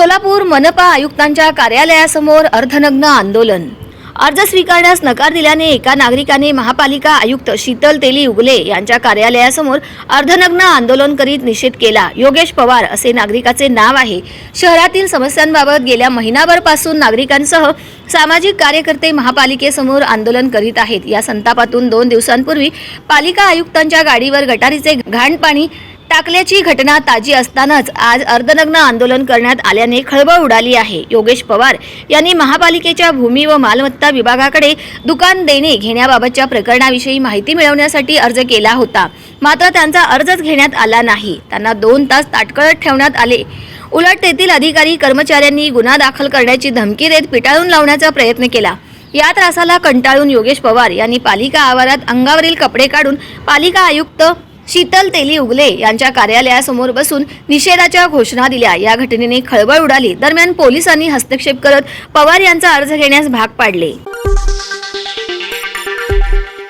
सोलापूर मनपा आयुक्तांच्या कार्यालयासमोर अर्धनग्न आंदोलन. अर्ज स्वीकारण्यास नकार दिल्याने एका नागरिकाने महापालिका आयुक्त शीतल तेली उगले यांच्या कार्यालयासमोर अर्धनग्न आंदोलन करीत निषेध केला. योगेश पवार असे नागरिकाचे नाव आहे. शहरातील समस्यांबाबत गेल्या महिनाभरपासून नागरिकांसह सामाजिक कार्यकर्ते महापालिकेसमोर आंदोलन करीत आहेत. या संतापातून दोन दिवसांपूर्वी पालिका आयुक्तांच्या गाडीवर गटारीचे घाण पाणी टाकल्याची घटना ताजी असतानाच आज अर्धनग्न आंदोलन करण्यात आल्याने खळबळ उडाली आहे. योगेश पवार यांनी महापालिकेच्या भूमी व मालमत्ता विभागाकडे दुकान देणे घेण्याबाबतच्या प्रकरणाविषयी माहिती मिळवण्यासाठी अर्ज केला होता. मात्र त्यांचा अर्जच घेण्यात आला नाही. त्यांना दोन तास ताटकळत ठेवण्यात आले. उलट तेथील अधिकारी कर्मचाऱ्यांनी गुन्हा दाखल करण्याची धमकी देत पिटाळून लावण्याचा प्रयत्न केला. या त्रासाला कंटाळून योगेश पवार यांनी पालिका आवारात अंगावरील कपडे काढून पालिका आयुक्त शीतल तेली उगले यांच्या कार्यालयासमोर बसून निषेधाच्या घोषणा दिल्या. या घटनेने खळबळ उडाली. दरम्यान पोलिसांनी हस्तक्षेप करत पवार यांचा अर्ज घेण्यास भाग पाडले.